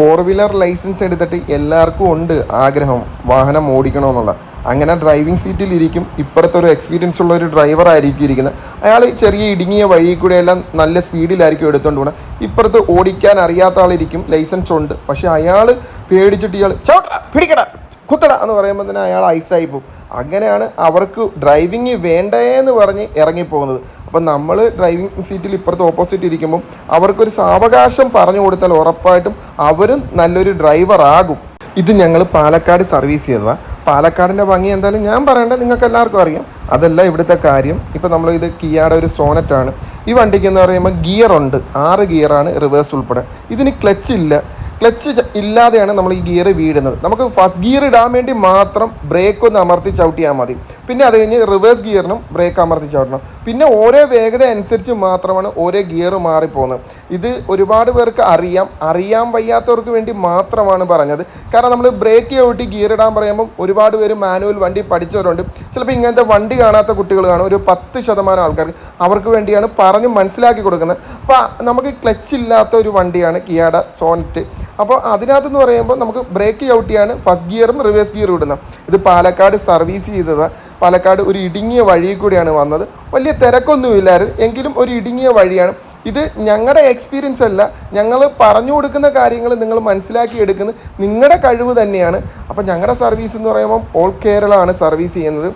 Four wheeler licence എടുത്തിട്ട് എല്ലാവർക്കും ഉണ്ട് ആഗ്രഹം വാഹനം ഓടിക്കണമെന്നുള്ള. അങ്ങനെ ഡ്രൈവിംഗ് സീറ്റിൽ ഇരിക്കും. ഇപ്പുറത്തെ ഒരു എക്സ്പീരിയൻസ് ഉള്ള ഒരു ഡ്രൈവർ ആയിരിക്കും ഇരിക്കുന്നത് അയാൾ ചെറിയ ഇടുങ്ങിയ വഴി കൂടെ എല്ലാം നല്ല സ്പീഡിലായിരിക്കും എടുത്തുകൊണ്ട് പോകണം ഇപ്പുറത്ത് ഓടിക്കാൻ അറിയാത്ത ആളിരിക്കും ലൈസൻസ് ഉണ്ട്. പക്ഷേ അയാൾ പേടിച്ചിട്ട് ഇയാൾ ചോട്ട പിടിക്കട കുത്തട എന്ന് പറയുമ്പോൾ തന്നെ അയാൾ ഐസായി പോകും. അങ്ങനെയാണ് അവർക്ക് ഡ്രൈവിങ് വേണ്ടേ എന്ന് പറഞ്ഞ് ഇറങ്ങിപ്പോകുന്നത്. അപ്പം നമ്മൾ ഡ്രൈവിംഗ് സീറ്റിൽ ഇപ്പുറത്ത് ഓപ്പോസിറ്റ് ഇരിക്കുമ്പം അവർക്കൊരു സാവകാശം പറഞ്ഞു കൊടുത്താൽ ഉറപ്പായിട്ടും അവരും നല്ലൊരു ഡ്രൈവർ ആകും. ഇത് ഞങ്ങൾ പാലക്കാട് സർവീസ് ചെയ്തതാണ് പാലക്കാടിന്റെ ഭംഗി എന്തായാലും ഞാൻ പറയേണ്ടത് നിങ്ങൾക്ക് എല്ലാവർക്കും അറിയാം. അതല്ല ഇവിടുത്തെ കാര്യം. ഇപ്പോൾ നമ്മൾ ഇത് കിയാടെ ഒരു സോനറ്റാണ് ഈ വണ്ടിക്ക് എന്ന് പറയുമ്പോൾ ഗിയർ ഉണ്ട്. ആറ് ഗിയറാണ് റിവേഴ്സ് ഉൾപ്പെടെ. ഇതിന് ക്ലച്ച് ഇല്ല. ക്ലച്ച് ഇല്ലാതെയാണ് നമ്മൾ ഈ ഗിയർ വീടുന്നത് നമുക്ക് ഫസ്റ്റ് ഗിയർ ഇടാൻ വേണ്ടി മാത്രം ബ്രേക്ക് ഒന്ന് അമർത്തി ചവിട്ടിയാൽ മതി. പിന്നെ അത് കഴിഞ്ഞ് റിവേഴ്സ് ഗിയറിനും ബ്രേക്ക് അമർത്തി പിന്നെ ഓരോ വേഗത അനുസരിച്ച് മാത്രമാണ് ഓരോ ഗിയർ മാറിപ്പോകുന്നത്. ഇത് ഒരുപാട് പേർക്ക് അറിയാം. അറിയാൻ വയ്യാത്തവർക്ക് വേണ്ടി മാത്രമാണ് പറഞ്ഞത്. കാരണം നമ്മൾ ബ്രേക്ക് ചവിട്ടി ഗിയർ ഇടാൻ പറയുമ്പം ഒരുപാട് പേര് മാനുവൽ വണ്ടി പഠിച്ചവരുണ്ട്. ചിലപ്പോൾ ഇങ്ങനത്തെ വണ്ടി കാണാത്ത കുട്ടികൾ കാണും. ഒരു പത്ത് ശതമാനം ആൾക്കാർ അവർക്ക് വേണ്ടിയാണ് പറഞ്ഞ് മനസ്സിലാക്കി കൊടുക്കുന്നത്. അപ്പോൾ നമുക്ക് ക്ലച്ച് ഇല്ലാത്ത ഒരു വണ്ടിയാണ് കിയാട സോണറ്റ് അപ്പോൾ അതിനകത്തെന്ന് പറയുമ്പോൾ നമുക്ക് ബ്രേക്ക് ചവിട്ടിയാണ് ഫസ്റ്റ് ഗിയറും റിവേഴ്സ് ഗിയറും ഇടുന്നത്. ഇത് പാലക്കാട് സർവീസ് ചെയ്തത്. പാലക്കാട് ഒരു ഇടുങ്ങിയ വഴി കൂടിയാണ് വന്നത്. വലിയ തിരക്കൊന്നുമില്ലായിരുന്നു. എങ്കിലും ഒരു ഇടുങ്ങിയ വഴിയാണ്. ഇത് ഞങ്ങളുടെ എക്സ്പീരിയൻസ് അല്ല. ഞങ്ങൾ പറഞ്ഞു കൊടുക്കുന്ന കാര്യങ്ങൾ നിങ്ങൾ മനസ്സിലാക്കി എടുക്കുന്നത് നിങ്ങളുടെ കഴിവ് തന്നെയാണ്. അപ്പോൾ ഞങ്ങളുടെ സർവീസ് എന്ന് പറയുമ്പോൾ ഓൾ കേരളമാണ് സർവീസ് ചെയ്യുന്നത്.